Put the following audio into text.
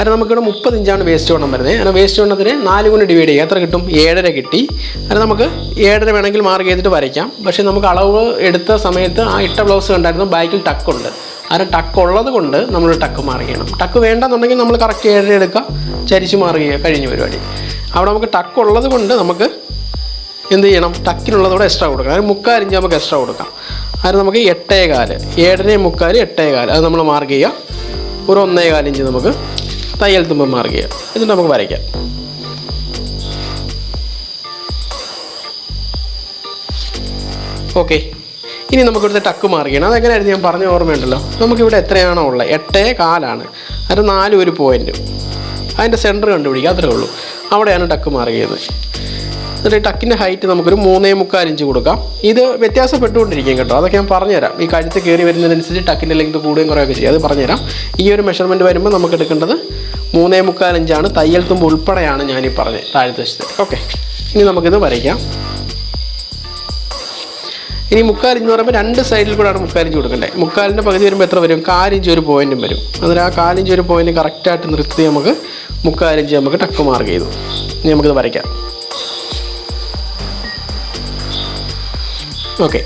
അതിന് നമുക്കിവിടെ മുപ്പത് ഇഞ്ചാണ് വേസ്റ്റ് വണ്ണം വരുന്നത്. അങ്ങനെ വേസ്റ്റ് വണ്ണത്തിന് നാല് കൊണ്ട് ഡിവൈഡ് ചെയ്യുക എത്ര കിട്ടും? ഏഴര കിട്ടി. അത് നമുക്ക് ഏഴര വേണമെങ്കിൽ മാർക്ക് ചെയ്തിട്ട് വരയ്ക്കാം. പക്ഷേ നമുക്ക് അളവ് എടുത്ത സമയത്ത് ആ ഇട്ട ബ്ലൗസ് കണ്ടായിരുന്നു ബാക്കിൽ ടക്കുണ്ട് അതിന് ടക്ക് ഉള്ളത് കൊണ്ട് നമ്മൾ ടക്ക് മാർക്ക് ചെയ്യണം. ടക്ക് വേണ്ടെന്നുണ്ടെങ്കിൽ നമ്മൾ കറക്റ്റ് ഏഴര എടുക്കുക ചരിച്ച് മാർക്ക് ചെയ്യുക. കഴിഞ്ഞ പരിപാടി. അവിടെ നമുക്ക് ടക്ക് ഉള്ളത് കൊണ്ട് നമുക്ക് എന്ത് ചെയ്യണം? ടക്കിനുള്ളതോടെ എക്സ്ട്രാ കൊടുക്കാം. അതിന് മുക്കാൽ ഇഞ്ച് നമുക്ക് എക്സ്ട്രാ കൊടുക്കാം. അതിന് നമുക്ക് എട്ടേ കാൽ ഏഴര മുക്കാൽ എട്ടേ കാൽ അത് നമ്മൾ മാർക്ക് ചെയ്യുക. ഒരു ഒന്നേ ഇഞ്ച് നമുക്ക് തയ്യൽ തുമ്പ് ചെയ്യാം എന്നിട്ട് നമുക്ക് വരയ്ക്കാം. ഓക്കെ. ഇനി നമുക്കിവിടുത്തെ ടക്ക് മാർക്ക് ചെയ്യണം അതെങ്ങനെയായിരുന്നു ഞാൻ പറഞ്ഞ ഓർമ്മയുണ്ടല്ലോ. നമുക്കിവിടെ എത്രയാണോ ഉള്ളത്? എട്ടേ കാലാണ്. അത് നാല് ഒരു പോയിന്റും അതിന്റെ സെന്റർ കണ്ടുപിടിക്കുക. അത്രേ ഉള്ളൂ. അവിടെയാണ് ടക്ക് ചെയ്യുന്നത് എന്നിട്ട് ടക്കിന്റെ ഹൈറ്റ് നമുക്കൊരു മൂന്നേ മുക്കാൽ ഇഞ്ച് കൊടുക്കാം. ഇത് വ്യത്യാസപ്പെട്ടുകൊണ്ടിരിക്കും കേട്ടോ. അതൊക്കെ ഞാൻ പറഞ്ഞുതരാം. ഈ കഴുത്ത് കയറി വരുന്നതനുസരിച്ച് ടക്കിന്റെ ലെങ്ത് കൂടുകയും കുറയൊക്കെ ചെയ്യും. അത് പറഞ്ഞുതരാം. ഈ ഒരു മെഷർമെന്റ് വരുമ്പോൾ നമുക്ക് എടുക്കേണ്ടത് മൂന്നേ മുക്കാൽ ഇഞ്ചാണ് തയ്യൽ തുമ്പ് ഉൾപ്പെടെയാണ് ഈ പറഞ്ഞത്. താഴത്തെ വശത്ത്. ഓക്കെ ഇനി നമുക്കിത് വരയ്ക്കാം. ഇനി മുക്കാലിഞ്ച് പറയുമ്പോൾ രണ്ട് സൈഡിൽ കൂടെയാണ് മുക്കാലിഞ്ച് കൊടുക്കേണ്ടത് മുക്കാലിന്റെ പകുതി വരുമ്പോൾ എത്ര വരും? കാലിഞ്ച് ഒരു പോയിന്റും വരും. അന്നേരം ആ കാലിഞ്ച് ഒരു പോയിന്റ് കറക്റ്റായിട്ട് നിർത്തി നമുക്ക് മുക്കാലിഞ്ച് നമുക്ക് ടക്ക് മാർക്ക് ചെയ്തു. ഇനി നമുക്കിത് വരയ്ക്കാം. ഓക്കെ